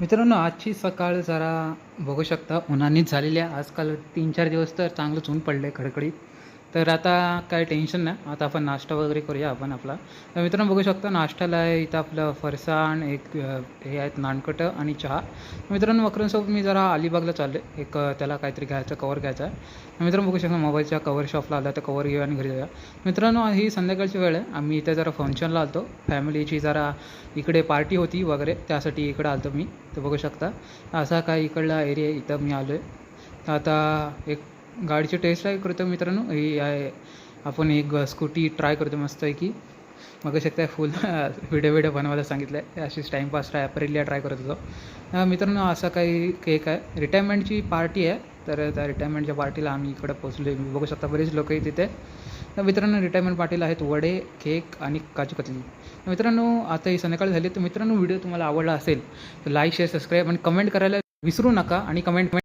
मित्रांनो आजची सकाळ जरा बघू शकता उन्हानीच झालेली आहे. आजकाल तीन चार दिवस तर चांगलंच ऊन पडलं आहे खडखडीत. तर आता काय टेन्शन नाही. आता आपण नाश्ता वगैरे करूया आपण आपला. तर मित्रांनो बघू शकता नाश्त्याला आहे इथं आपलं फरसाण एक हे आहेत नानकटं आणि चहा. मित्रांनो वक्रांसोबत मी जरा अलिबागला चाललो एक त्याला काहीतरी घ्यायचं कवर घ्यायचं आहे. मित्रांनो बघू शकता मोबाईलच्या कवर शॉपला आला तर कवर घेऊया आणि घरी जाऊया. मित्रांनो ही संध्याकाळची वेळ आहे. आम्ही इथे जरा फंक्शनला आलतो. फॅमिलीची जरा इकडे पार्टी होती वगैरे त्यासाठी इकडं आलतो मी. तर बघू शकता असा काय इकडला एरिया इथं मी आलो आहे तर आता एक गाडीची टेस्ट ड्राईव्ह करतो मित्रांनो. ही आहे आपण एक स्कूटी ट्राय करतो मस्त आहे की मग शकता फुल व्हिडिओ व्हिडिओ बनवायला सांगितलं आहे अशीच टाईमपास ट्राय अप्रिलिया ट्राय करत होतो. मित्रांनो असा काही केक आहे. रिटायरमेंटची पार्टी आहे. तर त्या रिटायरमेंटच्या पार्टीला आम्ही इकडं पोचलो आहे बघू शकता बरेच लोक तिथे. तर मित्रांनो रिटायरमेंट पार्टीला आहेत वडे केक आणि काजू कतली. मित्रांनो आता ही संध्याकाळ झाली. तर मित्रांनो व्हिडिओ तुम्हाला आवडला असेल तर लाईक शेअर सबस्क्राईब आणि कमेंट करायला विसरू नका आणि कमेंट